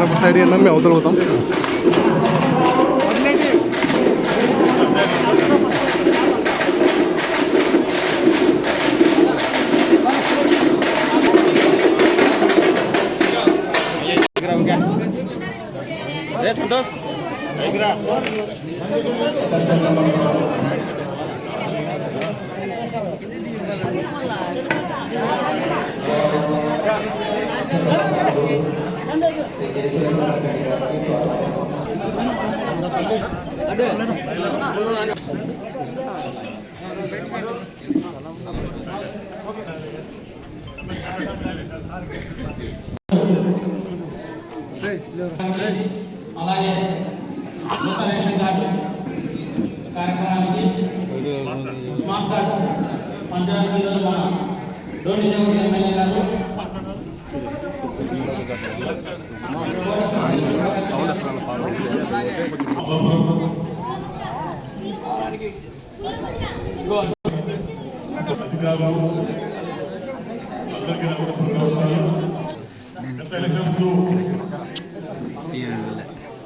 ఒక సైడ్ ఏంటన్నా మేము అవతల పోతాం సంతోష్ అలాగే. నూతన రేషన్ కార్డు కార్యక్రమానికి స్మార్ట్ కార్డు పంచాయతీలో మన డోని ఎమ్మెల్యే గారు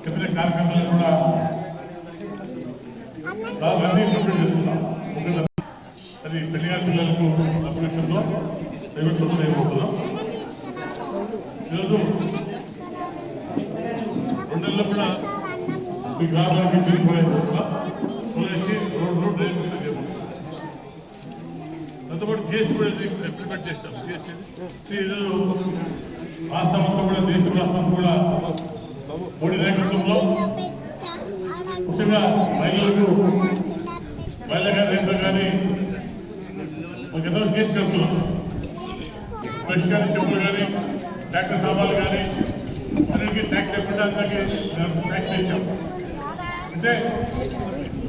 చెప్పిన కార్యక్రమాలు కూడా దాదాపు అన్ని కంప్లీట్ చేసుకున్నాం అది పెళ్ళిగారి పిల్లలకు అప్లికేషన్లో ప్రైవేట్ బస్సులు అయిపోతున్నాం ఈరోజు రెండు కూడా ఈ గ్రామానికి తీసుకుపోయిపోతున్నాం కొనేసి రోడ్ రోడ్ జిఎస్టీ కూడా ఇంప్లిమెంట్ చేస్తాం జిఎస్టీ ఈరోజు కూడా దేశం రాష్ట్రం కూడా మోడీ నాయకత్వంలో ముఖ్యంగా మహిళలకు మహిళ కానీ రైతులు కానీ ఎంతో తీసుకెళ్తున్నాం కానీ చెప్పులు కానీ ట్రాక్టర్ సామాన్లు కానీ అందరికీ ట్యాక్స్ లేకుండా అందరికీ ట్యాక్స్ ఇచ్చాం అంటే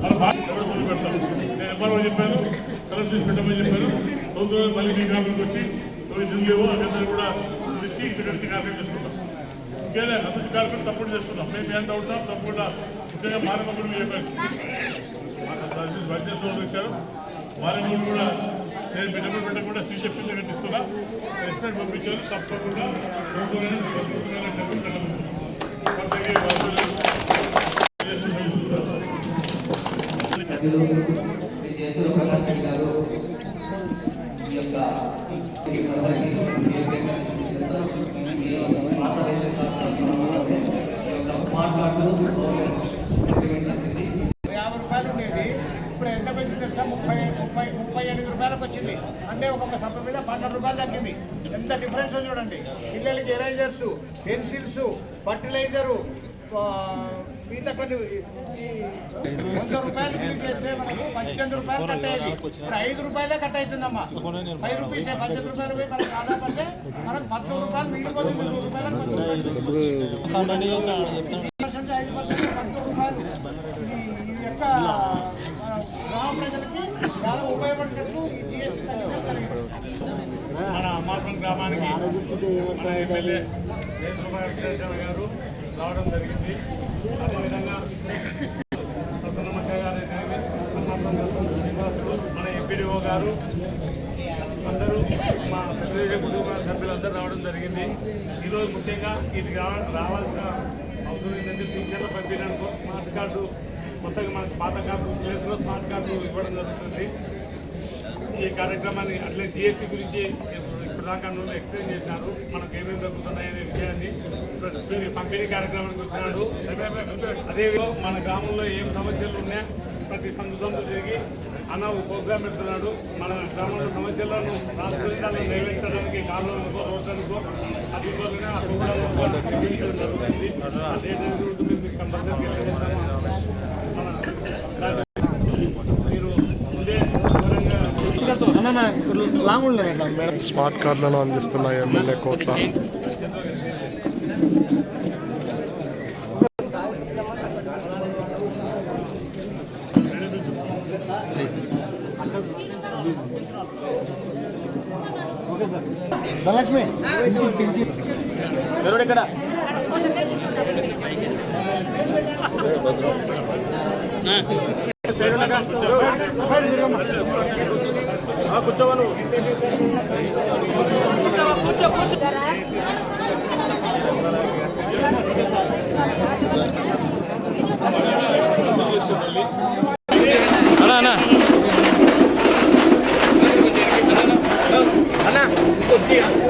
వాళ్ళు బాగా ఎవరు మొదలు పెడతారు? నేను ఎంఆర్ఓ చెప్పాను కలెక్టర్ చేసి పెట్టమని చెప్పాను. తొందరగా మళ్ళీ మీ గ్రామానికి వచ్చి తొమ్మిది లేవు అందరూ కూడా వచ్చి ఇక్కడ వచ్చి కార్యక్రమం చేసుకుంటాం ఇంకేదే అభివృద్ధి కార్యక్రమం సపోర్ట్ చేస్తున్నాం. మేము ఏంట అవుతాం తప్పకుండా ముఖ్యంగా మానవకుడు చెప్పాను మాకు సర్వీస్ బడ్జెట్ వాళ్ళు ఇచ్చారు కూడా నేను బిడ్డ పెట్టకుండా సీ చెప్పింది కట్టిస్తున్నా ఎస్టేట్ పంపించారు. తప్పకుండా తొందరగానే కట్టబడుతున్నాం కొంతకి వాళ్ళు శ్రీ జయసూర ప్రకాష్ రెడ్డి గారు ఈ యొక్క ఈ అందరికీ ప్రత్యేకంగా ఈ పాత రేషన్ కార్డు ఈ యొక్క స్మార్ట్ కార్డు ఇంప్లిమెంట్ చేసింది యాభై రూపాయలు ఉండేది ఇప్పుడు ఎంత పెంచింది తెలుసా ముప్పై ముప్పై ముప్పై ఎనిమిది రూపాయలకు అంటే ఒక్కొక్క సబ్బు మీద పన్నెండు రూపాయలు తగ్గింది. ఎంత డిఫరెన్స్ చూడండి. పిల్లలకి ఎరైజర్స్ పెన్సిల్స్ ఫర్టిలైజరు మిగతా కొన్ని వంద రూపాయలు చేస్తే మనకు పద్దెనిమిది రూపాయలు కట్ అయ్యేది. ఇప్పుడు ఐదు రూపాయలే కట్ అవుతుందమ్మా. ఫైవ్ రూపీస్ పద్దెనిమిది రూపాయలు పోయి మనకు ఆదాయం అంటే మనకు పద్దు రూపాయలు మిగిలిపోతుంది. రూపాయలు ఐదు పర్సెంట్ రూపాయలు. ఈ- యొక్క గ్రామ మన అమ్మాపురం గ్రామానికి మన ఎమ్మెల్యే జయసుభాష్ గారు రావడం జరిగింది అదేవిధంగా ప్రసన్నమ్మ గారు శ్రీనివాసులు మన ఎంపీడీఓ గారు అందరూ మా తెలుగుదేశం కుటుంబ సభ్యులందరూ రావడం జరిగింది ఈరోజు ముఖ్యంగా ఇది రావాల్సిన అవసరం ఏంటంటే టీచర్ల పంపించడానికి స్మార్ట్ కార్డు కొత్తగా మనకు పాత కార్డు ప్లేస్లో స్మార్ట్ కార్డు ఇవ్వడం జరుగుతుంది. ఈ కార్యక్రమాన్ని అట్లే జిఎస్టీ గురించి ఇప్పుడు దాకా నువ్వు ఎక్స్ప్లెయిన్ చేసినారు మనకు ఏమేమి దొరుకుతున్నాయనే విషయాన్ని పంపిణీ కార్యక్రమానికి వచ్చినాడు అదే మన గ్రామంలో ఏం సమస్యలు ఉన్నాయా ప్రతి సందు తిరిగి అన్న ఒక ప్రోగ్రామ్ పెడుతున్నాడు. మన గ్రామంలో సమస్యలను రాష్ట్రాలను నెరవేర్చడానికి కాలువలకో రోడ్లకో అధికారులుగా ఆ ప్రోగ్రాం జరుగుతుంది అదే జరుగుతుంది మీకు కంపల్సరీ తెలియజేస్తాము మన మీరు ముందే వివరంగా స్మార్ట్ కార్డులను అందిస్తున్నాయి ఎమ్మెల్యే కోట్ల. ధనలక్ష్మి ఇక్కడ? కూర్చోవా కూర్చోవను. అన్నా అన్నా. అన్నా.